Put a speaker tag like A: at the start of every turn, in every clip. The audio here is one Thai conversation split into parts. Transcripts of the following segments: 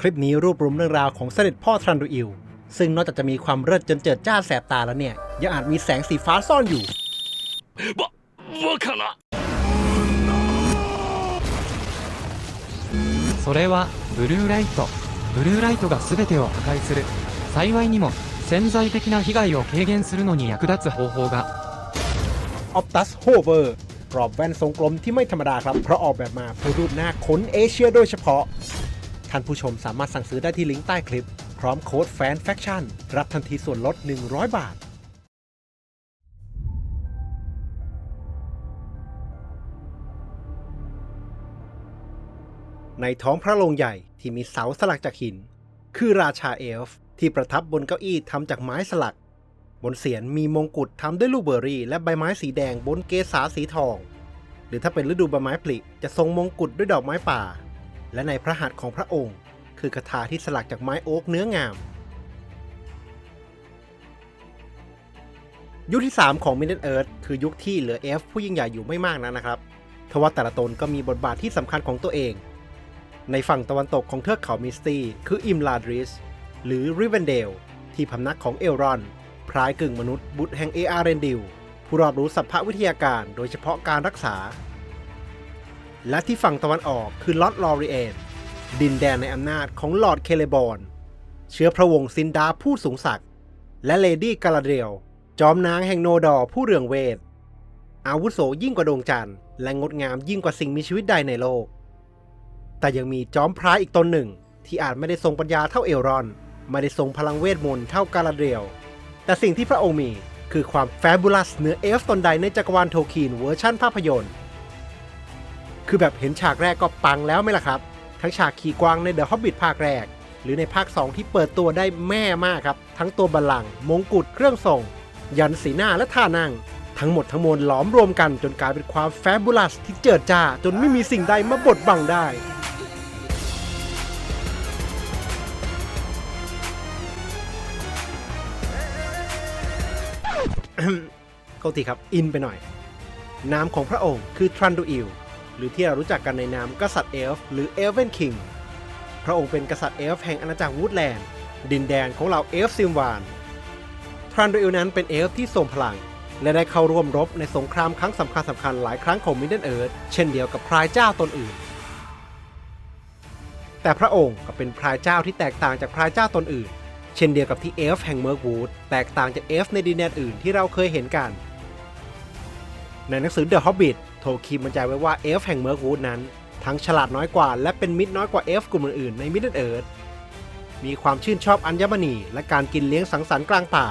A: คลิปนี้รวบรวมเรื่องราวของเสด็จพ่อทรันดูอิล ซึ่งนอกจากจะมีความเลิศจนเจิดจ้าแสบตาแล้วเนี่ย ยังอาจมีแสงสีฟ้าซ่อนอยู่
B: ババカな
C: それはブルーライトブルーライトが全てを破壊する幸いにも潜在的な被害を軽減するのに役立つ方法が
A: ออ t ตัสโฮเวอร์กรอบแว่นทรงกลมที่ไม่ธรรมดาครับ เพราะออกแบบมาเพื่อรูปหน้าคนเอเชียโดยเฉพาะ ท่านผู้ชมสามารถสั่งซื้อได้ที่ลิงก์ใต้คลิป พร้อมโค้ดแฟนแฟคชั่นรับทันทีส่วนลด 100 บาท ในท้องพระโรงใหญ่ที่มีเสาสลักจากหิน คือราชาเอลฟ์ที่ประทับบนเก้าอี้ทำจากไม้สลัก บนเสียนมีมงกุฎทำด้วยลูกเบอร์รี่ และใบไม้สีแดงบนเกสาสีทอง หรือถ้าเป็นฤดูใบไม้ผลิจะทรงมงกุฎด้วยดอกไม้ป่า และในพระหัตถ์ของพระองค์ คือกระถาที่สลักจากไม้โอ๊กเนื้องาม ยุคที่ 3 ของ Middle Earth คือยุคที่เหลือเอฟผู้ยิ่งใหญ่อยู่ไม่มากนักนะครับทว่าแต่ละตนก็มีบทบาทที่สำคัญของตัวเอง ในฝั่งตะวันตกของเทือกเขามิสตี้คืออิมลาดริสหรือริเวนเดลที่พำนักของเอลรอน พรายกึ่งมนุษย์บุตรแห่งเออาร์เรนดิลผู้รอบรู้สัพพวิทยาการ โดยเฉพาะการรักษา และที่ฝั่งตะวันออกคือลอตลอรีเอนดินแดนในอำนาจของลอร์ดเคเลบอนเชื้อพระวงศ์ซินดาผู้สูงศักดิ์และเลดี้กาลาเดลจอมนางแห่งโนดอร์ผู้เรืองเวท อาวุโสยิ่งกว่าดวงจันทร์และงดงามยิ่งกว่าสิ่งมีชีวิตใดในโลก แต่ยังมีจอมพระอีกตนหนึ่งที่อาจไม่ได้ทรงปัญญาเท่าเอลรอน ไม่ได้ทรงพลังเวทมนต์เท่ากาลาเดลแต่สิ่งที่พระองค์มีคือความแฟบูลัสเหนือเอฟตนใดในจักรวาลโทคีนเวอร์ชั่นภาพยนตร์ คือแบบเห็นฉากแรกก็ปังแล้วไหมล่ะครับ ทั้งฉากขี่กวางในเดอะฮอบบิทภาคแรก หรือในภาค 2 ที่เปิดตัวได้แม่มากครับ ทั้งตัวบัลลังก์มงกุฎเครื่องส่ง ยันสีหน้าและท่านั่ง ทั้งหมดทั้งมวลหลอมรวมกันจนกลายเป็นความแฟบูลัสที่เจิดจ้าจนไม่มีสิ่งใดมาบดบังได้โทษทีครับ อินไปหน่อย นามของพระองค์คือทรันดูอิล หรือที่เรารู้จักกันในนามกษัตริย์เอลฟ์หรือเอลเวนคิงพระองค์เป็นกษัตริย์เอลฟ์แห่งอาณาจักรวูดแลนด์ ดินแดนของเหล่าเอลฟ์ซิมวานทรันโดูอิลนั้นเป็นเอลฟ์ที่ทรงพลัง และได้เข้าร่วมรบในสงครามครั้งสำคัญสำคัญหลายครั้งของมิดเดิลเอิร์ธเช่นเดียวกับพรายเจ้าตนอื่น แต่พระองค์ก็เป็นพรายเจ้าที่แตกต่างจากพรายเจ้าตนอื่น เช่นเดียวกับที่เอลฟ์แห่งเมิร์กวูดแตกต่างจากเอลฟ์ในดินแดนอื่นที่เราเคยเห็นกัน ในหนังสือ The Hobbit โทคีมบรรยายไว้ว่าเอฟแห่งเมิร์กูดนั้น ทั้งฉลาดน้อยกว่าและเป็นมิตรน้อยกว่าเอฟกลุ่มอื่นๆในมิดเดิลเอิร์ธมีความชื่นชอบอัญมณี และการกินเลี้ยงสังสรรค์กลางป่า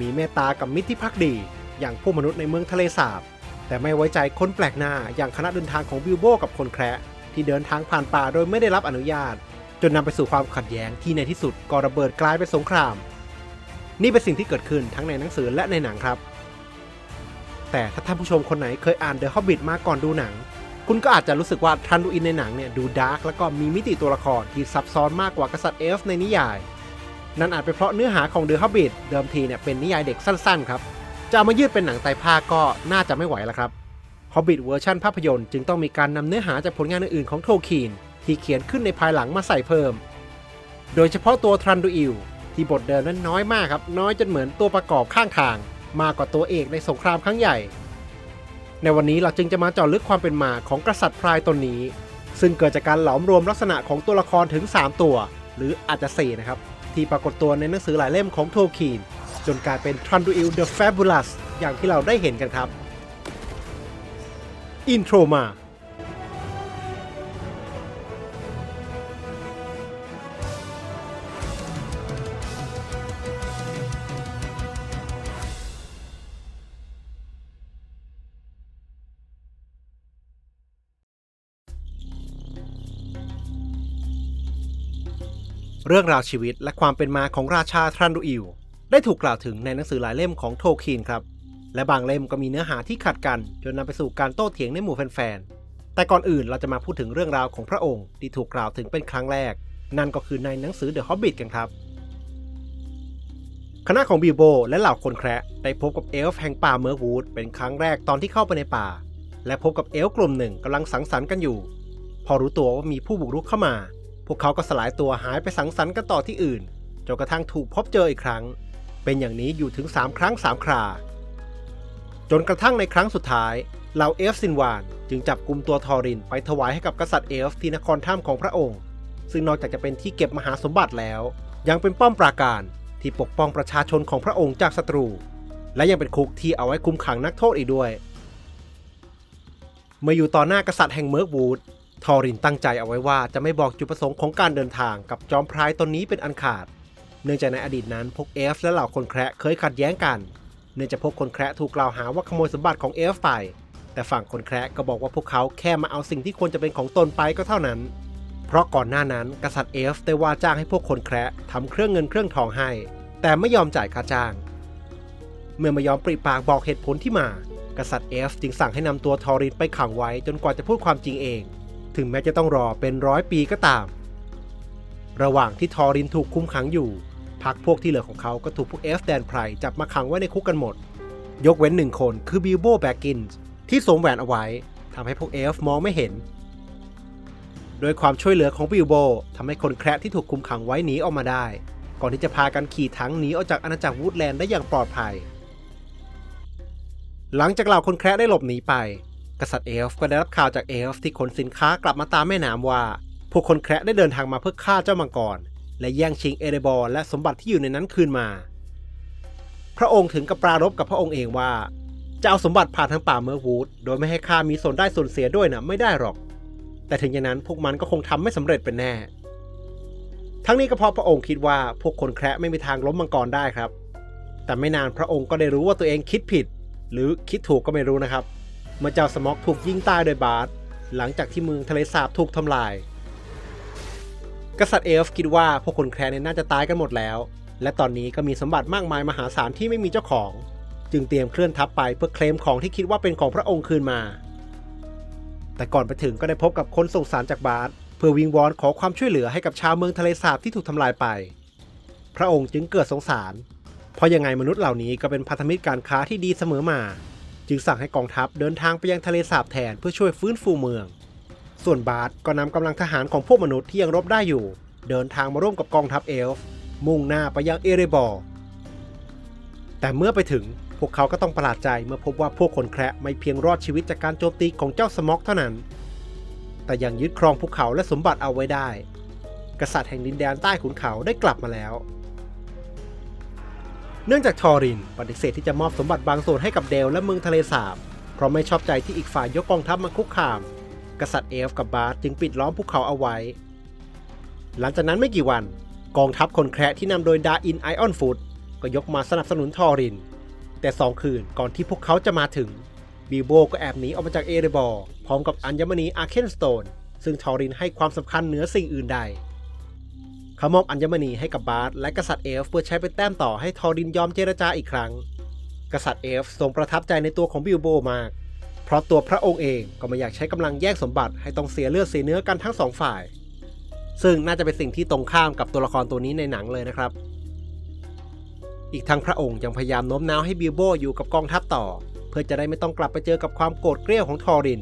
A: มีเมตตากับมิตรที่พักดี อย่างพวกมนุษย์ในเมืองทะเลสาบ แต่ไม่ไว้ใจคนแปลกหน้าอย่างคณะเดินทางของบิลโบกับคนแคระที่เดินทางผ่านป่าโดยไม่ได้รับอนุญาต จนนำไปสู่ความขัดแย้งที่ในที่สุดก่อระเบิดกลายเป็นสงคราม นี่เป็นสิ่งที่เกิดขึ้นทั้งในหนังสือและในหนังครับ แต่ถ้าท่านผู้ชมคนไหนเคยอ่าน The Hobbit มาก่อนดูหนัง คุณก็อาจจะรู้สึกว่าทรันดูอินในหนังเนี่ยดูดาร์กแล้วก็มีมิติตัวละครที่ซับซ้อนมากกว่ากษัตริย์เอลฟ์ในนิยาย นั่นอาจเป็นเพราะเนื้อหาของ The Hobbit เดิมทีเนี่ยเป็นนิยายเด็กสั้นๆครับจะเอามายืดเป็นหนังไตภาคก็น่าจะไม่ไหวแล้วครับ Hobbit เวอร์ชันภาพยนตร์จึงต้องมีการนำเนื้อหาจากผลงานอื่นๆของโทคีนที่เขียนขึ้นในภายหลังมาใส่เพิ่ม โดยเฉพาะตัวทรันดูอิลที่บทเดิมนั้นน้อยมากครับ น้อยจนเหมือนตัวประกอบข้างทาง มากกว่าตัวเอกในสงครามครั้งใหญ่ ในวันนี้เราจึงจะมาเจาะลึกความเป็นมาของกษัตริย์พรายตนนี้ ซึ่งเกิดจากการหลอมรวมลักษณะของตัวละครถึง 3 ตัว หรืออาจจะ4นะครับ ที่ปรากฏตัวในหนังสือหลายเล่มของโทคีนจนกลายเป็นทรันดูอิลเดอะแฟบูลัสอย่างที่เราได้เห็นกันครับอินโทรมา เรื่องราวชีวิตและความเป็นมาของราชาทรันดูอิลได้ถูกกล่าวถึงในหนังสือหลายเล่มของโทคีนครับ และบางเล่มก็มีเนื้อหาที่ขัดกัน จนนำไปสู่การโต้เถียงในหมู่แฟนๆ แต่ก่อนอื่นเราจะมาพูดถึงเรื่องราวของพระองค์ที่ถูกกล่าวถึงเป็นครั้งแรก นั่นก็คือในหนังสือ The Hobbit กันครับ คณะของบิลโบและเหล่าคนแคระได้พบกับเอลฟ์แห่งป่าเมิร์วูดเป็นครั้งแรกตอนที่เข้าไปในป่า และพบกับเอลฟ์กลุ่มหนึ่งกำลังสังสรรค์กันอยู่ พอรู้ตัวว่ามีผู้บุกรุกเข้ามา วกเขาก็สลายตัวหายไปสังสรรค์กันต่อที่อื่นจนกระทั่งถูกพบเจออีกครั้ง เป็นอย่างนี้อยู่ถึง 3 ครั้ง 3 ครา จนกระทั่งในครั้งสุดท้ายเหล่าเอฟซินวาน จึงจับกลุ่มตัวทอรินไปถวายให้กับกษัตริย์เอลฟ์ที่นครถ้ำของพระองค์ ซึ่งนอกจากจะเป็นที่เก็บมหาสมบัติแล้ว ยังเป็นป้อมปราการที่ปกป้องประชาชนของพระองค์จากศัตรู และยังเป็นคุกที่เอาไว้คุมขังนักโทษอีกด้วย เมื่ออยู่ต่อหน้ากษัตริย์แห่งเมิร์กวูด ทอรินตั้งใจเอาไว้ว่าจะไม่บอกจุดประสงค์ของการเดินทางกับจอมพรายตนนี้เป็นอันขาด เนื่องจากในอดีตนั้นพวกเอฟและเหล่าคนแคระเคยขัดแย้งกัน เนื่องจากพวกคนแคระถูกกล่าวหาว่าขโมยสมบัติของเอฟไป แต่ฝั่งคนแคระก็บอกว่าพวกเขาแค่มาเอาสิ่งที่ควรจะเป็นของตนไปก็เท่านั้น เพราะก่อนหน้านั้นกษัตริย์เอฟได้ว่าจ้างให้พวกคนแคระทำเครื่องเงินเครื่องทองให้ แต่ไม่ยอมจ่ายค่าจ้าง เมื่อไม่ยอมปริปากบอกเหตุผลที่มา กษัตริย์เอฟจึงสั่งให้นำตัวทอรินไปขังไว้จนกว่าจะพูดความจริงเอง ถึงแม้จะต้องรอเป็นร้อยปีก็ตาม ระหว่างที่ทอรินถูกคุมขังอยู่ พักพวกที่เหลือของเขาก็ถูกพวกเอฟแดนไพรจับมาขังไว้ในคุกกันหมด ยกเว้นหนึ่งคนคือบิลโบแบกกินส์ที่สวมแหวนเอาไว้ทำให้พวกเอฟมองไม่เห็น โดยความช่วยเหลือของบิลโบทำให้คนแคระที่ถูกคุมขังไว้หนีออกมาได้ ก่อนที่จะพากันขี่ถังหนีออกจากอาณาจักรวูดแลนด์ได้อย่างปลอดภัย หลังจากเหล่าคนแคระได้หลบหนีไป กษัตริย์เอลฟ์ก็ได้รับข่าวจากเอลฟ์ที่ขนสินค้ากลับมาตามแม่น้ำว่า พวกคนแคระได้เดินทางมาเพื่อฆ่าเจ้ามังกร และแย่งชิงเอเดบอร์และสมบัติที่อยู่ในนั้นคืนมา พระองค์ถึงกับปรารบกับพระองค์เองว่าจะเอาสมบัติผ่านทางป่าเมอร์วูดโดยไม่ให้ข้ามีส่วนได้ส่วนเสียด้วยนะไม่ได้หรอก แต่ถึงอย่างนั้นพวกมันก็คงทำไม่สำเร็จเป็นแน่ ทั้งนี้ก็เพราะพระองค์คิดว่าพวกคนแคระไม่มีทางล้มมังกรได้ครับ แต่ไม่นานพระองค์ก็ได้รู้ว่าตัวเองคิดผิด หรือคิดถูกก็ไม่รู้นะครับ เมื่อเจ้าสมอกถูกยิงตายโดยบาร์ดหลังจากที่เมืองทะเลสาบถูกทำลาย กษัตริย์เอลฟ์คิดว่าพวกคนแคร์เนี่ยน่าจะตายกันหมดแล้ว และตอนนี้ก็มีสมบัติมากมายมหาศาลที่ไม่มีเจ้าของ จึงเตรียมเคลื่อนทัพไปเพื่อเคลมของที่คิดว่าเป็นของพระองค์คืนมา แต่ก่อนไปถึงก็ได้พบกับคนส่งสารจากบาร์ดเพื่อวิงวอนขอความช่วยเหลือให้กับชาวเมืองทะเลสาบที่ถูกทำลายไป พระองค์จึงเกิดสงสาร เพราะยังไงมนุษย์เหล่านี้ก็เป็นพันธมิตรการค้าที่ดีเสมอมา จึงสั่งให้กองทัพเดินทางไปยังทะเลสาบแทนเพื่อช่วยฟื้นฟูเมือง ส่วนบาร์ดก็นำกำลังทหารของพวกมนุษย์ที่ยังรบได้อยู่ เดินทางมาร่วมกับกองทัพเอลฟ์มุ่งหน้าไปยังเอเรบอร์แต่เมื่อไปถึงพวกเขาก็ต้องประหลาดใจเมื่อพบว่าพวกคนแคระไม่เพียงรอดชีวิตจากการโจมตีของเจ้าสม็อกเท่านั้น แต่ยังยึดครองภูเขาและสมบัติเอาไว้ได้ กษัตริย์แห่งดินแดนใต้ขุนเขาได้กลับมาแล้ว เนื่องจากทอรินปฏิเสธที่จะมอบสมบัติบางส่วนให้กับเดลและเมืองทะเลสาบ เพราะไม่ชอบใจที่อีกฝ่ายยกกองทัพมาคุกคาม กษัตริย์เอฟกับบาร์จึงปิดล้อมภูเขาเอาไว้ หลังจากนั้นไม่กี่วัน กองทัพคนแคระที่นำโดยดาอินไอออนฟูดก็ยกมาสนับสนุนทอริน แต่สองคืนก่อนที่พวกเขาจะมาถึงบิลโบก็แอบหนีออกมาจากเอเรบอร์พร้อมกับอัญมณีอาร์เคนสโตนซึ่งทอรินให้ความสำคัญเหนือสิ่งอื่นใด เขามอบอัญมณีให้กับบาร์และกษัตริย์เอลฟ์เพื่อใช้เป็นแต้มต่อให้ทอรินยอมเจรจาอีกครั้ง กษัตริย์เอลฟ์ทรงประทับใจในตัวของบิลโบมาก เพราะตัวพระองค์เองก็ไม่อยากใช้กำลังแย่งสมบัติให้ต้องเสียเลือดเสียเนื้อกันทั้งสองฝ่าย ซึ่งน่าจะเป็นสิ่งที่ตรงข้ามกับตัวละครตัวนี้ในหนังเลยนะครับ อีกทั้งพระองค์ยังพยายามโน้มน้าวให้บิลโบอยู่กับกองทัพต่อ เพื่อจะได้ไม่ต้องกลับไปเจอกับความโกรธเกรี้ยวของทอริน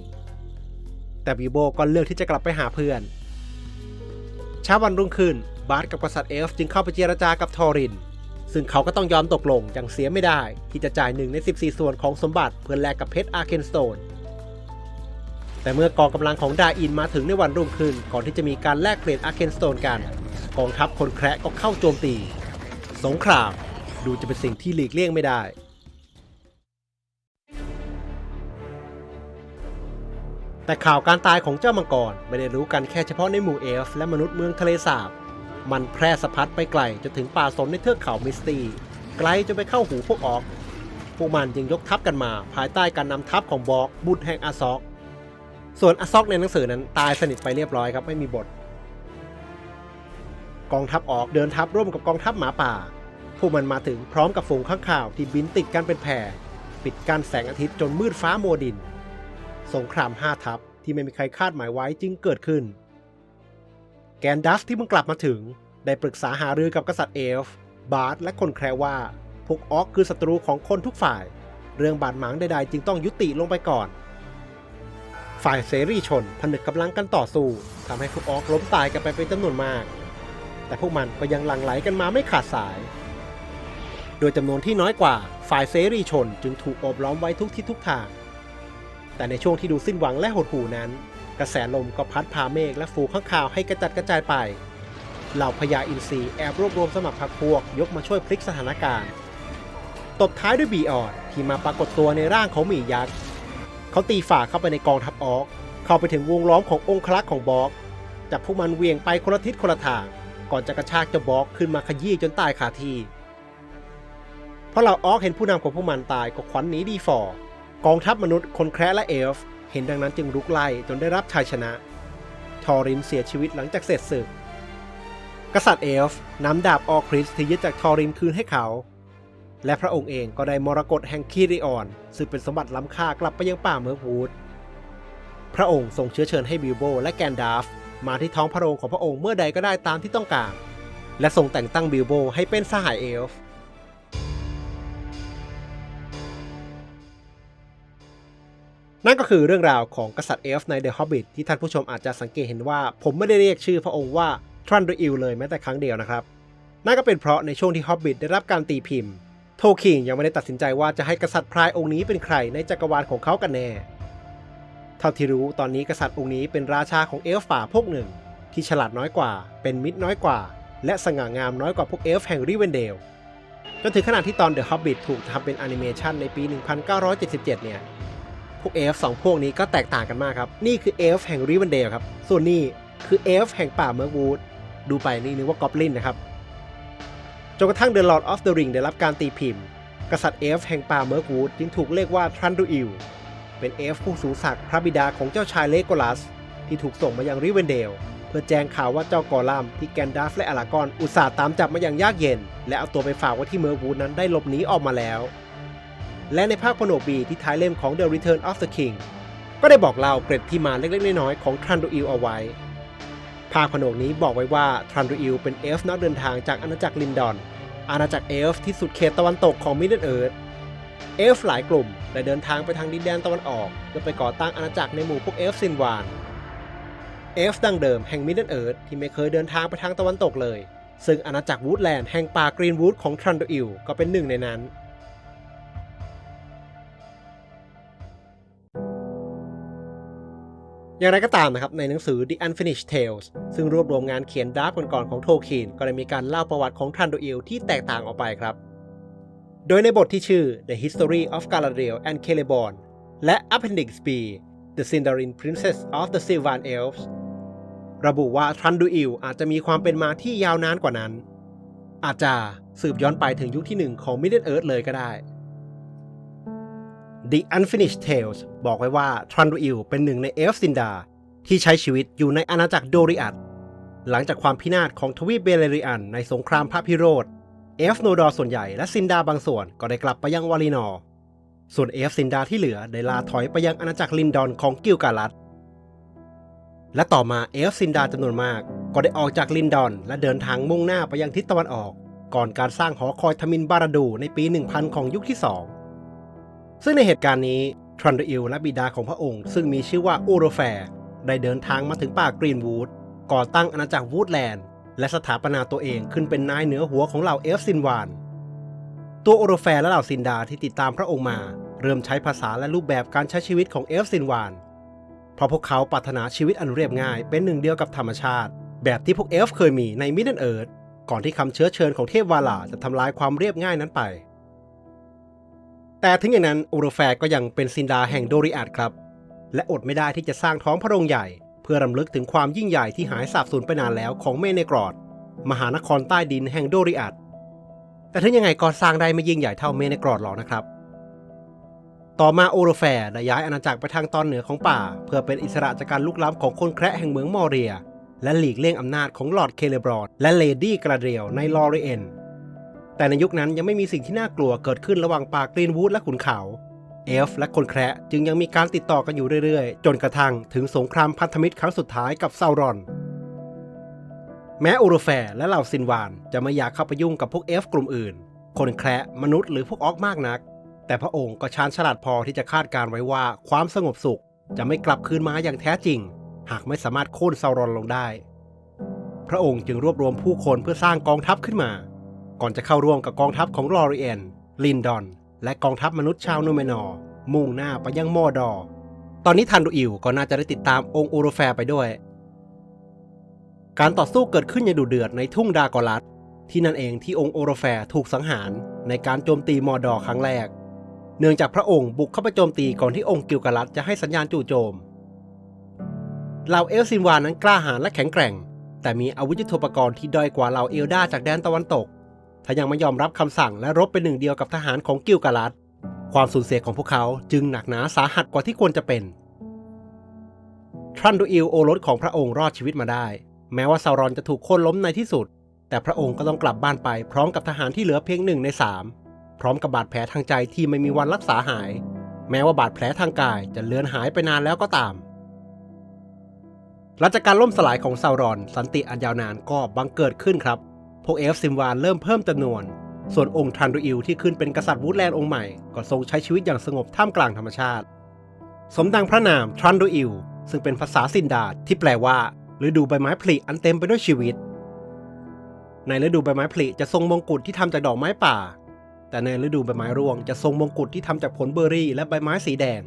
A: แต่บิลโบก็เลือกที่จะกลับไปหาเพื่อนเช้าวันรุ่งขึ้น บาร์ดกับกษัตริย์เอลฟ์จึงเข้าไปเจรจากับทอริน ซึ่งเขาก็ต้องยอมตกลงอย่างเสียไม่ได้ ที่จะจ่ายหนึ่งใน 14 ส่วนของสมบัติเพื่อแลกกับเพชรอาร์เคนสโตนแต่เมื่อกองกำลังของดาอินมาถึงในวันรุ่งขึ้น ก่อนที่จะมีการแลกเปลี่ยนอาร์เคนสโตนกัน กองทัพคนแคระก็เข้าโจมตี สงครามดูจะเป็นสิ่งที่หลีกเลี่ยงไม่ได้แต่ข่าวการตายของเจ้ามังกร ไม่ได้รู้กันแค่เฉพาะในหมู่เอลฟ์และมนุษย์เมืองทะเลสาบ มันแพร่สะพัดไปไกลจนถึงป่าสนในเทือกเขามิสตีไกลจนไปเข้าหูพวกออก พวกมันจึงยกทัพกันมา ภายใต้การนำทัพของบอกบุตรแห่งอาซอก ส่วนอาซอกในหนังสือนั้นตายสนิทไปเรียบร้อยครับไม่มีบท กองทัพออกเดินทัพร่วมกับกองทัพหมาป่า พวกมันมาถึงพร้อมกับฝูงข้างข่าวที่บินติดกันเป็นแผ่ปิดกั้นแสงอาทิตย์จนมืดฟ้าโมดิน สงครามห้าทัพที่ไม่มีใครคาดหมายไว้จึงเกิดขึ้น แกนดัสที่เพิ่งกลับมาถึง ได้ปรึกษาหารือกับกษัตริย์เอลฟ์บาร์ดและคนแคร์ว่า พวกออกคือศัตรูของคนทุกฝ่าย เรื่องบาดหมางใดๆ จึงต้องยุติลงไปก่อน ฝ่ายเสรีชนผนึกกำลังกันต่อสู้ทำให้พวกออกล้มตายกันไปเป็นจำนวนมาก แต่พวกมันก็ยังหลั่งไหลกันมาไม่ขาดสาย โดยจำนวนที่น้อยกว่า ฝ่ายเสรีชนจึงถูกโอบล้อมไว้ทุกทิศทุกทาง แต่ในช่วงที่ดูสิ้นหวังและหดหู่นั้น กระแสลมก็พัดพาเมฆและฝูงข้างข่าวให้กระจัดกระจายไป เหล่าพญาอินทรีแอบรวบรวมสมัครพรรคพวกยกมาช่วยพลิกสถานการณ์ ตบท้ายด้วยบีออดที่มาปรากฏตัวในร่างของหมียักษ์ เขาตีฝ่าเข้าไปในกองทัพออก เข้าไปถึงวงล้อมขององคลักษ์ของบอกจับพวกมันเวียงไปคนละทิศคนละทาง ก่อนจะกระชากเจ้าบอกขึ้นมาขยี้จนตายคาที่เพราะเราออกเห็นผู้นำของพวกมันตายก็ขวัญหนีดีฟอร์กองทัพมนุษย์คนแคระและเอลฟ์ เห็นดังนั้นจึงรุกไล่จนได้รับชัยชนะ ทอรินเสียชีวิตหลังจากเสร็จศึก กษัตริย์เอลฟ์นำดาบออคริสที่ยึดจากทอรินคืนให้เขา และพระองค์เองก็ได้มรกตแห่งคีริออนซึ่งเป็นสมบัติล้ำค่ากลับไปยังป่าเมืองวูดพระองค์ทรงเชื้อเชิญให้บิลโบและแกนดาฟมาที่ท้องพระโรงของพระองค์เมื่อใดก็ได้ตามที่ต้องการ และทรงแต่งตั้งบิลโบให้เป็นสหายเอลฟ์ นั่นก็คือเรื่องราวของกษัตริย์เอลฟ์ใน The Hobbit ที่ท่านผู้ชมอาจจะสังเกตเห็นว่า ผมไม่ได้เรียกชื่อพระองค์ว่าทรันดูอิลเลยแม้แต่ครั้งเดียวนะครับ นั่นก็เป็นเพราะในช่วงที่ Hobbit ได้รับการตีพิมพ์ โทคิงยังไม่ได้ตัดสินใจว่าจะให้กษัตริย์พรายองค์นี้เป็นใครในจักรวาลของเขากันแน่ เท่าที่รู้ตอนนี้กษัตริย์องค์นี้เป็นราชาของเอลฟ์ป่าพวกหนึ่ง ที่ฉลาดน้อยกว่า เป็นมิตรน้อยกว่า และสง่างามน้อยกว่าพวกเอลฟ์แห่งริเวนเดลจนถึงขนาดที่ตอน The Hobbit ถูกทำเป็นแอนิเมชันในปี 1977 เนี่ย วกเอลฟ์สองพวกนี้ก็แตกต่างกันมากครับ นี่คือเอลฟ์แห่งริเวนเดลครับ ส่วนนี่คือเอลฟ์แห่งป่าเมอร์วูด ดูไปนี่นึกว่ากอบลินนะครับ จนกระทั่ง The Lord of the Ring ได้รับการตีพิมพ์ กษัตริย์เอฟแห่งป่าเมอร์วูดจึงถูกเรียกว่าทรันดูอิลเป็นเอฟผู้สูงศักดิ์พระบิดาของเจ้าชายเลโกลัส ที่ถูกส่งมายังริเวนเดลเพื่อแจ้งข่าวว่าเจ้ากอลัมที่แกนดาฟและอารากอนอุตส่าห์ตามจับมาอย่างยากเย็น และเอาตัวไปฝากไว้ที่เมอร์วูดนั้นได้หลบหนีออกมาแล้ว และในภาคพโนบีที่ท้ายเล่มของ The Return of the King ก็ได้บอกเล่าเกร็ดที่มาเล็กๆ น้อยๆ ของทรันดูอิลเอาไว้ ภาคผนกนี้บอกไว้ว่าทรันดูอิลเป็นเอลฟ์นักเดินทางจากอาณาจักรลินดอน อาณาจักรเอลฟ์ที่สุดเขตตะวันตกของมิดเดิลเอิร์ธเอลฟ์หลายกลุ่มได้เดินทางไปทางดินแดนตะวันออกเพื่อไปก่อตั้งอาณาจักรในหมู่พวกเอลฟ์ซินวานเอลฟ์ดั้งเดิมแห่งมิดเดิลเอิร์ธที่ไม่เคยเดินทางไปทางตะวันตกเลย ซึ่งอาณาจักรวูดแลนด์แห่งป่ากรีนวูดของทรันดูอิลก็เป็นหนึ่งในนั้น อย่างไรก็ตามนะครับ ในหนังสือ The Unfinished Tales ซึ่งรวบรวมงานเขียนดราฟต์ก่อนๆของโทคินก็ได้มีการเล่าประวัติของทรันดูอิลที่แตกต่างออกไปครับ โดยในบทที่ชื่อ The History of Galadriel and Celeborn และ Appendix B The Sindarin Princess of the Sylvan Elves ระบุว่าทรันดูอิลอาจจะมีความเป็นมาที่ยาวนานกว่านั้น อาจจะสืบย้อนไปถึงยุคที่หนึ่งของ Middle Earth เลยก็ได้ The Unfinished Tales บอกไว้ว่าทรันดูอิลเป็นหนึ่งในเอลฟ์ซินดา ที่ใช้ชีวิตอยู่ในอาณาจักรโดริอัตหลังจากความพินาศของทวีปเบเลริอันในสงครามพระพิโรธเอลฟ์โนดอร์ส่วนใหญ่และซินดาบางส่วนก็ได้กลับไปยังวาลีนอร์ส่วนเอลฟ์ซินดาที่เหลือได้ลาถอยไปยังอาณาจักรลินดอนของกิลกาลัดและต่อมาเอลฟ์ซินดาจำนวนมาก ก็ได้ออกจากลินดอนและเดินทางมุ่งหน้าไปยังทิศตะวันออก ก่อนการสร้างหอคอยทมินบาราดูในปี 1000 ของยุคที่2 ซึ่งในเหตุการณ์นี้ทรันดอิลและบิดาของพระองค์ ซึ่งมีชื่อว่าอูโรแฟร์ได้เดินทางมาถึงป่ากรีนวูดก่อตั้งอาณาจักรวูดแลนด์ และสถาปนาตัวเองขึ้นเป็นนายเหนือหัวของเหล่าเอลฟ์ซินวาน ตัวโอโรแฟร์และเหล่าซินดาที่ติดตามพระองค์มา เริ่มใช้ภาษาและรูปแบบการใช้ชีวิตของเอลฟ์ซินวาน เพราะพวกเขาปรารถนาชีวิตอันเรียบง่ายเป็นหนึ่งเดียวกับธรรมชาติ แบบที่พวกเอลฟ์เคยมีในมิดเดิลเอิร์ธก่อนที่คำเชื้อเชิญของเทพวาลาจะทำลายความเรียบง่ายนั้นไป แต่ถึงอย่างนั้นอโรแฟก็ยังเป็นซินดาแห่งโดริอัดครับ และอดไม่ได้ที่จะสร้างท้องพระโรงใหญ่ เพื่อรำลึกถึงความยิ่งใหญ่ที่หายสาบสูญไปนานแล้วของเมเนกรอด มหานครใต้ดินแห่งโดริอัดแต่ถึงยังไงก็สร้างได้ไม่ยิ่งใหญ่เท่าเมเนกรอดหรอกนะครับ ต่อมาโอโรแฟร์ได้ย้ายอาณาจักรไปทางตอนเหนือของป่า เพื่อเป็นอิสระจากการลุกล้ำของคนแคระแห่งเมืองมอเรีย และหลีกเลี่ยงอำนาจของลอร์ดเคเลบรอนและเลดี้กราเดียลในลอริเอน แต่ในยุคนั้นยังไม่มีสิ่งที่น่ากลัวเกิดขึ้นระหว่างป่ากรีนวูดและขุนเขา เอลฟ์และคนแคระจึงยังมีการติดต่อกันอยู่เรื่อยๆ จนกระทั่งถึงสงครามพันธมิตรครั้งสุดท้ายกับซาวรอน แม้อูรแฟและเหล่าซินวานจะไม่อยากเข้าไปยุ่งกับพวกเอลฟ์กลุ่มอื่น คนแคระมนุษย์หรือพวกออกมากนัก แต่พระองค์ก็ชาญฉลาดพอที่จะคาดการไว้ว่าความสงบสุขจะไม่กลับคืนมาอย่างแท้จริง หากไม่สามารถโค่นซารอนลงได้ พระองค์จึงรวบรวมผู้คนเพื่อสร้างกองทัพขึ้นมา ก่อนจะเข้าร่วมกับกองทัพของลอรีเอนลินดอน และกองทัพมนุษย์ชาวนูเมนอร์มุ่งหน้าไปยังมอดอร์ตอนนี้ทันดูอิวก็น่าจะได้ติดตามองค์อูโรแฟร์ไปด้วย การต่อสู้เกิดขึ้นอย่างดุเดือดในทุ่งดากอรัสที่นั่นเองที่องค์โอโรแฟร์ถูกสังหารในการโจมตีมอดอร์ครั้งแรก เนื่องจากพระองค์บุกเข้าไปโจมตีก่อนที่องค์กิลกาลัดจะให้สัญญาณจู่โจม เหล่าเอลซินวานั้นกล้าหาญและแข็งแกร่ง แต่มีอาวุธยุทโธปกรณ์ที่ด้อยกว่าเหล่าเอลดาจากแดนตะวันตก ถ้ายังไม่ยอมรับคำสั่งและรบเป็นหนึ่งเดียวกับทหารของกิลกาลัดความสูญเสียของพวกเขาจึงหนักหนาสาหัสกว่าที่ควรจะเป็น ทรันดูอิลโอรสของพระองค์รอดชีวิตมาได้ แม้ว่าซารอนจะถูกโค่นล้มในที่สุด แต่พระองค์ก็ต้องกลับบ้านไปพร้อมกับทหารที่เหลือเพียงหนึ่งในสามพร้อมกับบาดแผลทางใจที่ไม่มีวันรักษาหาย แม้ว่าบาดแผลทางกายจะเลือนหายไปนานแล้วก็ตามหลังจากการล่มสลายของซารอน สันติอันยาวนานก็บังเกิดขึ้นครับ พวกเอลฟ์ซิมวานเริ่มเพิ่มจำนวน ส่วนองค์ทรันดูอิลที่ขึ้นเป็นกษัตริย์วูดแลนด์องค์ใหม่ ก็ทรงใช้ชีวิตอย่างสงบท่ามกลางธรรมชาติ สมดังพระนามทรันดูอิลซึ่งเป็นภาษาซินดาที่แปลว่าฤดูใบไม้ผลิอันเต็มไปด้วยชีวิต ในฤดูใบไม้ผลิจะทรงมงกุฎที่ทำจากดอกไม้ป่า แต่ในฤดูใบไม้ร่วงจะทรงมงกุฎที่ทำจากผลเบอร์รี่ และใบไม้สีแดง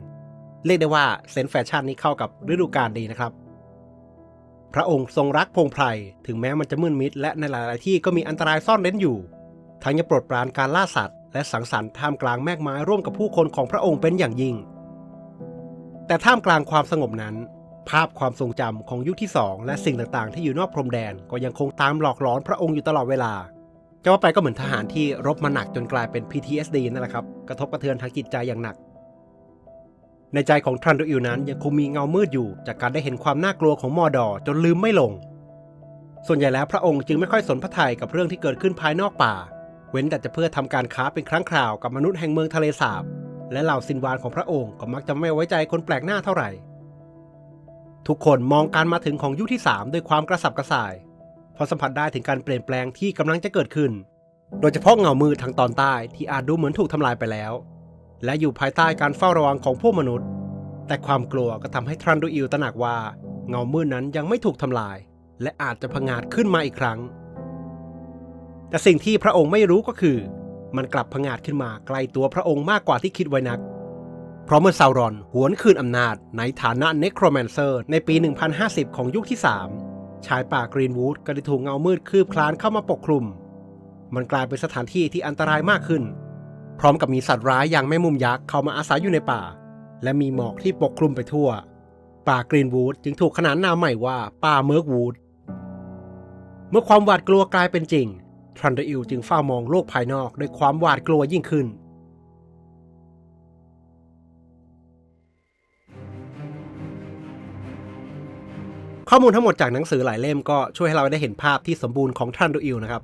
A: เรียกได้ว่าเซนแฟชั่นนี้เข้ากับฤดูกาลดีนะครับ พระองค์ทรงรักพงไพรถึงแม้มันจะมืดมิด และในหลาย ๆ ที่ก็มีอันตรายซ่อนเร้นอยู่ ทั้งยังโปรดปรานการล่าสัตว์ และสังสรรค์ท่ามกลางแมกไม้ร่วมกับผู้คนของพระองค์เป็นอย่างยิ่ง แต่ท่ามกลางความสงบนั้น ภาพความทรงจำของยุคที่2และสิ่งต่าง ๆ ที่อยู่นอกพรมแดนก็ยังคงตามหลอกหลอนพระองค์อยู่ตลอดเวลาจะว่าไปก็เหมือนทหารที่รบมาหนักจนกลายเป็น PTSD นั่นแหละครับ กระทบกระเทือนทางจิตใจอย่างหนัก ในใจของทรันดูอิลนั้นยังคงมีเงามืดอยู่ จากการได้เห็นความน่ากลัวของมอร์ดอจนลืมไม่ลง ส่วนใหญ่แล้วพระองค์จึงไม่ค่อยสนพระทัยกับเรื่องที่เกิดขึ้นภายนอกป่า เว้นแต่จะเพื่อทำการค้าเป็นครั้งคราวกับมนุษย์แห่งเมืองทะเลสาบ และเหล่าซินวานของพระองค์ก็มักจะไม่ไว้ใจคนแปลกหน้าเท่าไหร่ ทุกคนมองการมาถึงของยุคที่3ด้วยความกระสับกระส่ายเพราะสัมผัสได้ถึงการเปลี่ยนแปลงที่กำลังจะเกิดขึ้น โดยเฉพาะเงามืดทางตอนใต้ที่อาจดูเหมือนถูกทำลายไปแล้ว และอยู่ภายใต้การเฝ้าระวังของพวกมนุษย์ แต่ความกลัวก็ทำให้ทรันดูอิลตระหนักว่า เงามืดนั้นยังไม่ถูกทำลาย และอาจจะพงาดขึ้นมาอีกครั้ง แต่สิ่งที่พระองค์ไม่รู้ก็คือ มันกลับพงาดขึ้นมาไกลตัวพระองค์มากกว่าที่คิดไว้นัก เพราะเมื่อซาวรอนหวนคืนอำนาจในฐานะเนคโครแมนเซอร์ในปี 1050 ของยุคที่ 3 ชายป่ากรีนวูดก็ได้ถูกเงามืดคืบคลานเข้ามาปกคลุม มันกลายเป็นสถานที่ที่อันตรายมากขึ้น พร้อมกับมีสัตว์ร้ายอย่างแม่มุมยักษ์เข้ามาอาศัยอยู่ในป่า และมีหมอกที่ปกคลุมไปทั่ว ป่ากรีนวูดจึงถูกขนานนามใหม่ว่าป่าเมิร์กวูดเมื่อความหวาดกลัวกลายเป็นจริงทรันเดอร์อิลจึงเฝ้ามองโลกภายนอกด้วยความหวาดกลัวยิ่งขึ้น ข้อมูลทั้งหมดจากหนังสือหลายเล่มก็ช่วยให้เราได้เห็นภาพที่สมบูรณ์ของทรันเดอิลนะครับ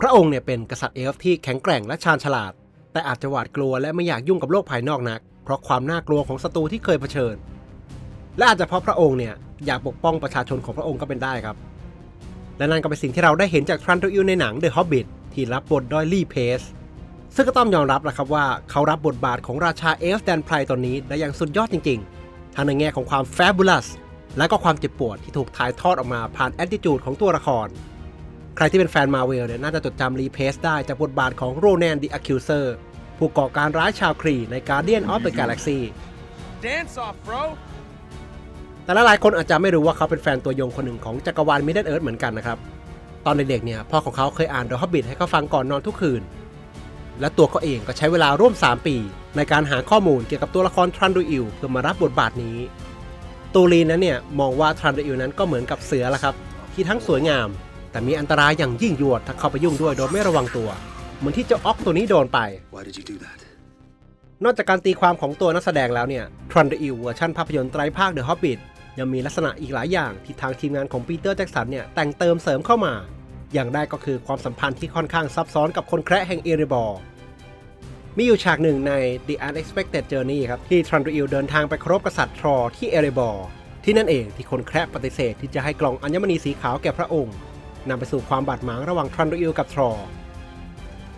A: พระองค์เนี่ยเป็นกษัตริย์เอลฟ์ที่แข็งแกร่งและชาญฉลาด แต่อาจจะหวาดกลัวและไม่อยากยุ่งกับโลกภายนอกนัก เพราะความน่ากลัวของศัตรูที่เคยเผชิญ และอาจจะเพราะพระองค์เนี่ยอยากปกป้องประชาชนของพระองค์ก็เป็นได้ครับ และนั่นก็เป็นสิ่งที่เราได้เห็นจากทรันดูอิลในหนัง The Hobbit ที่รับบทโดยลีเพสซึ่งก็ต้องยอมรับแหละครับว่าเขารับบทบาทของราชาเอลฟ์แดนไพรตอนนี้ได้อย่างสุดยอดจริงๆ ทั้งในแง่ของความแฟบูลัสและก็ความเจ็บปวดที่ถูกถ่ายทอดออกมาผ่านแอดดิจูดของตัวละคร ใครที่เป็นแฟนมาเวลเนี่ยน่าจะจดจำรีเพสได้จากบทบาทของโรแนนดีอะคิวเซอร์ ผู้ก่อการร้ายชาวครีใน Guardian of the Galaxy
B: Dance off, bro.
A: แต่หลายๆคนอาจจะไม่รู้ว่าเขาเป็นแฟนตัวยงคนหนึ่งของจักรวาลมิดเดิลเอิร์ธเหมือนกันนะครับ ตอนเด็กๆเนี่ยพ่อของเขาเคยอ่าน The Hobbit ให้เขาฟังก่อนนอนทุกคืน และตัวเขาเองก็ใช้เวลาร่วม 3 ปี ในการหาข้อมูลเกี่ยวกับตัวละครทรันดูอิลเพื่อมารับบทบาทนี้ ตูลีนนั้นเนี่ยมองว่าทรันดูอิลนั้นก็เหมือนกับเสือละครับ ที่ทั้งสวยงาม แต่มีอันตรายอย่างยิ่งยวดถ้าเข้าไปยุ่งด้วยโดยไม่ระวังตัว เหมือนที่เจ้าออกตัวนี้โดนไป
D: Why did you do that?
A: นอกจากการตีความของตัวนักแสดงแล้วเนี่ยทรันเดอร์อิลเวอร์ชันภาพยนตร์ไตรภาค The Hobbit ยังมีลักษณะอีกหลายอย่างที่ทางทีมงานของปีเตอร์แจ็กสันเนี่ยแต่งเติมเสริมเข้ามา อย่างแรกก็คือความสัมพันธ์ที่ค่อนข้างซับซ้อนกับคนแคระแห่งเอริบอร์มีอยู่ฉากหนึ่งใน The Unexpected Journey ครับที่ทรันเดอร์อิลเดินทางไปเคารพกษัตริย์ทรอที่เอริบอร์ที่นั่นเองที่คนแคระปฏิเสธที่จะให้กล่องอัญมณีสีขาวแก่พระองค์นำไปสู่ความบาดหมางระหว่างทรันเดอร์อิลกับทรอ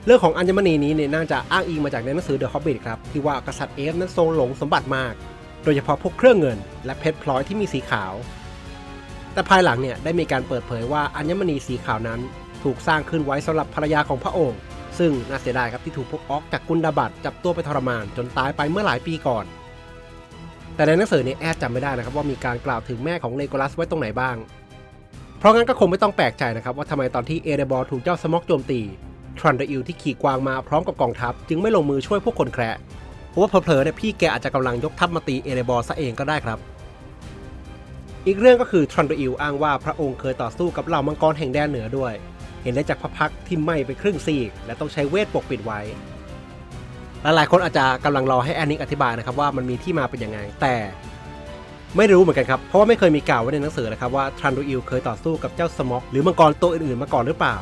A: เรื่องของอัญมณีนี้เนี่ยน่าจะอ้างอิงมาจากในหนังสือ The Hobbit ครับที่ว่ากษัตริย์เอฟนั้นทรงหลงสมบัติมาก โดยเฉพาะพวกเครื่องเงิน และเพชรพลอยที่มีสีขาว แต่ภายหลังเนี่ยได้มีการเปิดเผยว่าอัญมณีสีขาวนั้น ถูกสร้างขึ้นไว้สำหรับภรรยาของพระองค์ ซึ่งน่าเสียดายครับที่ถูกพวกออกจากกุนดาบัตจับตัวไปทรมานจนตายไปเมื่อหลายปีก่อน แต่ในหนังสือเนี่ยแอดจำไม่ได้นะครับว่ามีการกล่าวถึงแม่ของเลโกลัสไว้ตรงไหนบ้าง เพราะงั้นก็คงไม่ต้องแปลกใจนะครับว่าทำไมตอนที่เอเดบอร์ถูกเจ้าสมอกโจมตี ทรันเดอิลที่ขี่กวางมาพร้อมกับกองทัพ จึงไม่ลงมือช่วยพวกคนแคระเพราะว่าเผลอๆเนี่ยพี่แกอาจจะกำลังยกทัพมาตีเอเดบอร์ซะเองก็ได้ครับ อีกเรื่องก็คือทรันเดอิลอ้างว่าพระองค์เคยต่อสู้กับเหล่ามังกรแห่งแดนเหนือด้วย เห็นได้จากพระพักที่ไหม้ไปครึ่งซีก และต้องใช้เวทปกปิดไว้หลายๆคนอาจจะกำลังรอให้แอนนิกอธิบายนะครับว่ามันมีที่มาเป็นยังไงแต่ไม่รู้เหมือนกันครับ เพราะว่าไม่เคยมีกล่าวไว้ในหนังสือเลยครับว่าทรันดูอิลเคยต่อสู้กับเจ้าสมอกหรือมังกรตัวอื่นๆมาก่อนหรือเปล่า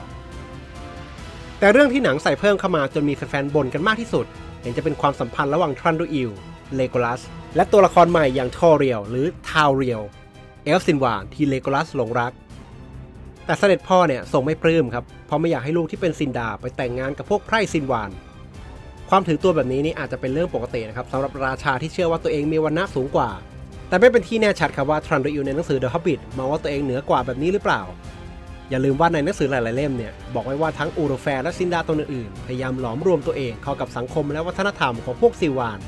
A: แต่เรื่องที่หนังใส่เพิ่มเข้ามาจนมีแฟนๆบ่นกันมากที่สุด เห็นจะเป็นความสัมพันธ์ระหว่างทรันดูอิลเลโกลัส และตัวละครใหม่อย่างทอเรียลหรือทาวเรียลเอลซินวานที่เลโกลัสหลงรัก แต่เสด็จพ่อเนี่ยทรงไม่ปลื้มครับ เพราะไม่อยากให้ลูกที่เป็นซินดาไปแต่งงานกับพวกไพร่ซินวาน ความถือตัวแบบนี้นี่อาจจะเป็นเรื่องปกตินะครับสำหรับราชาที่เชื่อว่าตัวเองมีวรรณะสูงกว่า แต่ไม่เป็นที่แน่ชัดครับว่าทรันดูอิลในหนังสือ The Hobbit มองว่าตัวเองเหนือกว่าแบบนี้หรือเปล่า อย่าลืมว่าในหนังสือหลาย ๆ เล่มเนี่ยบอกไว้ว่าทั้งอูโรแฟร์และซินดาตัวอื่นๆพยายามหลอมรวมตัวเองเข้ากับสังคมและวัฒนธรรมของพวกซิวาน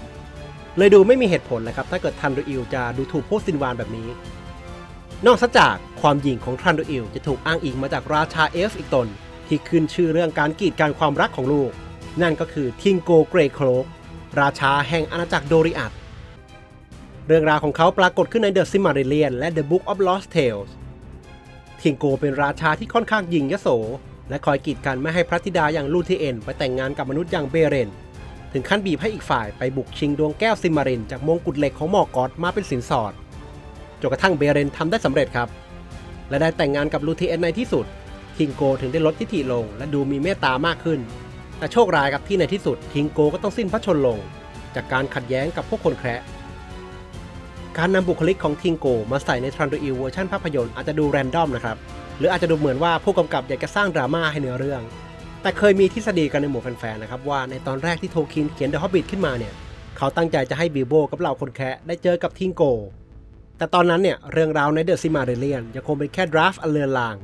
A: เลยดูไม่มีเหตุผลเลยครับถ้าเกิดทรันดูอิลจะดูถูกพวกซินวานแบบนี้ นอกจากความหยิ่งของทรันดูอิลจะถูกอ้างอิงมาจากราชาเอฟอีกตน ที่ขึ้นชื่อเรื่องการกีดกันความรักของลูก นั่นก็คือทิงโกเกรโคลกราชาแห่งอาณาจักรโดริอัตเรื่องราวของเขาปรากฏขึ้นใน The Silmarillion และ The Book of Lost Tales ทิงโกเป็นราชาที่ค่อนข้างยิ่งยโส และคอยกีดกันไม่ให้พระธิดาอย่างลูเทเอนไปแต่งงานกับมนุษย์อย่างเบเรน ถึงขั้นบีบให้อีกฝ่ายไปบุกชิงดวงแก้วซิมมาริน จากมงกุฎเหล็กของหมอกอดมาเป็นสินสอดจนกระทั่งเบเรนทำได้สำเร็จครับ และได้แต่งงานกับลูเทเอนในที่สุดทิงโกถึงได้ลดทิฐิลง และดูมีเมตตามากขึ้น แต่โชคร้ายครับที่ในที่สุดทิงโกก็ต้องสิ้นพระชนลง จากการขัดแย้งกับพวกคนแคระ การนำบุคลิกของทิงโกมาใส่ในทรันดูอิลเวอร์ชันภาพยนตร์อาจจะดูแรนดอมนะครับ หรืออาจจะดูเหมือนว่าผู้กำกับอยากจะสร้างดราม่าให้เนื้อเรื่อง แต่เคยมีทฤษฎีกันในหมู่แฟนๆนะครับว่าในตอนแรกที่โทคินเขียน The Hobbit ขึ้นมาเนี่ยเขาตั้งใจจะให้บิโบกับเหล่าคนแคะได้เจอกับทิงโก แต่ตอนนั้นเนี่ยเรื่องราวในเดอะซิมาเรเลียนยังคงเป็นแค่ดราฟต์อันเลือนลาง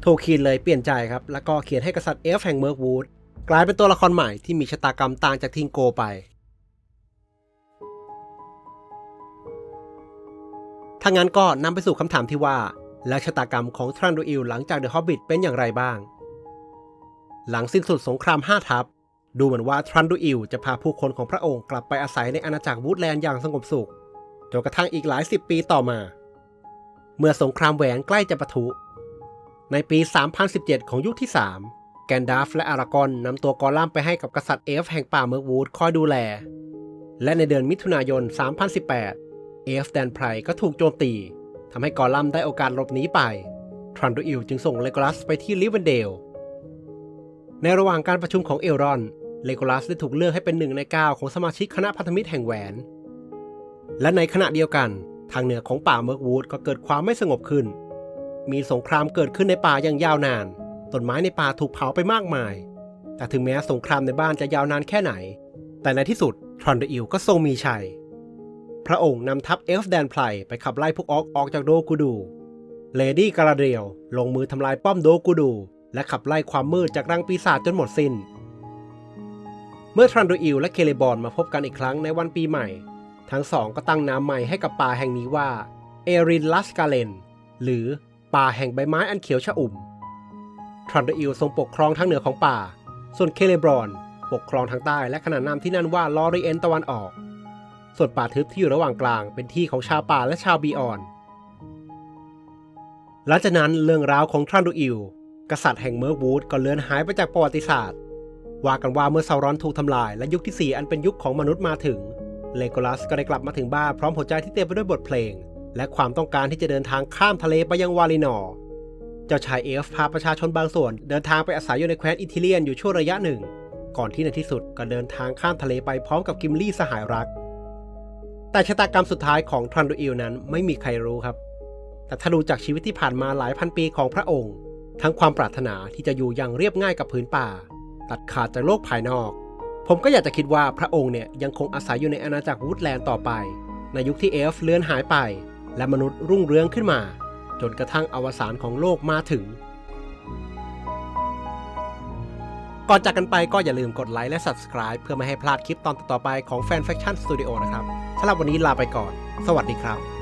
A: โทคินเลยเปลี่ยนใจครับแล้วก็เขียนให้กษัตริย์เอลฟ์แห่งเมิร์กวูดกลายเป็นตัวละครใหม่ที่มีชะตากรรมต่างจากทิงโกไป ถ้างั้นก็นำไปสู่คำถามที่ว่า แล้วชะตากรรมของทรันดูอิลหลังจากเดอะฮอบบิ t เป็นอย่างไรบ้าง หลังสิ้นสุดสงคราม5ทัพ ดูเหมือนว่าทรันดูอิลจะพาผู้คนของพระองค์กลับไปอาศัยในอาณาจักรวูดแลนด์อย่างสงบสุขจนกระทั่งอีกหลายสิบปีต่อมา เมื่อสงครามแหวนใกล้จะปะทุ ในปี 3017 ของยุคที่ 3 แกนดาฟและอารากอนนำตัวกอลัมไปให้กับกษัตริย์เอฟแห่งป่าเมิร์วูดคอยดูแล และในเดือนมิถุนายน 3018 เอฟแดนไพรก็ถูกโจมตีทำให้กอลัมได้โอกาสหลบหนีไป ทรันดูอิลจึงส่งเลโกลัสไปที่ลิเวนเดล ในระหว่างการประชุมของเอลรอน เลโกลัสได้ถูกเลือกให้เป็นหนึ่งในเก้าของสมาชิกคณะพันธมิตรแห่งแหวน และในขณะเดียวกัน ทางเหนือของป่าเมิร์กวูดก็เกิดความไม่สงบขึ้น มีสงครามเกิดขึ้นในป่าอย่างยาวนาน ต้นไม้ในป่าถูกเผาไปมากมาย แต่ถึงแม้สงครามในบ้านจะยาวนานแค่ไหน แต่ในที่สุดทรันดูอิลก็ทรงมีชัย พระองค์นำทัพเอลฟ์แดนไพรไปขับไล่พวกออกออกจากโดกูดู เลดี้กาลาเดียลลงมือทำลายป้อมโดกูดู และขับไล่ความมืดจากรังปีศาจจนหมดสิน้น เมื่อทรันโดอิลและเคเลบอนมาพบกันอีกครั้งในวันปีใหม่ ทั้งสองก็ตั้งน้ำใหม่ให้กับป่าแห่งนี้ว่าเอรินลัสกาเลนหรือป่าแห่งใบไม้อันเขียวชอุ่ม ทรันโดอิลทรงปกครองทางเหนือของป่า ส่วนเคเลบรอนปกครองทางใต้และขนานนามที่นั่นว่าลอริเอนตะวันออก ส่วนป่าทึบที่อยู่ระหว่างกลางเป็นที่ของชาวป่าและชาวบีออน หลังจากนั้นเรื่องราวของทรันดูอิลกษัตริย์แห่งเมิร์วูดก็เลือนหายไปจากประวัติศาสตร์ว่ากันว่าเมื่อซารอนถูกทำลายและยุคที่ 4 อันเป็นยุคของมนุษย์มาถึง เลโกลัสก็ได้กลับมาถึงบ้านพร้อมหัวใจที่เต็มไปด้วยบทเพลง และความต้องการที่จะเดินทางข้ามทะเลไปยังวาลินอร์เจ้าชายเอฟพาประชาชนบางส่วน เดินทางไปอาศัยอยู่ในแคว้นอิทิเลียนอยู่ช่วงระยะหนึ่ง ก่อนที่ในที่สุดก็เดินทางข้ามทะเลไปพร้อมกับกิมลี่สหายรัก แต่ชะตากรรมสุดท้ายของทรันดูอิลนั้นไม่มีใครรู้ครับ แต่ถ้าดูจากชีวิตที่ผ่านมาหลายพันปีของพระองค์ ทั้งความปรารถนาที่จะอยู่อย่างเรียบง่ายกับพื้นป่า ตัดขาดจากโลกภายนอก ผมก็อยากจะคิดว่าพระองค์เนี่ยยังคงอาศัยอยู่ในอาณาจักรวูดแลนด์ต่อไป ในในยุคที่เอลฟ์เลือนหายไป และมนุษย์รุ่งเรืองขึ้นมา จนกระทั่งอวสานของโลกมาถึง ก่อนจากกันไปก็อย่าลืมกดไลค์และ Subscribe เพื่อไม่ให้พลาดคลิปตอนต่อไปของแฟน Faction Studio นะครับสำหรับวันนี้ลาไปก่อน สวัสดีครับ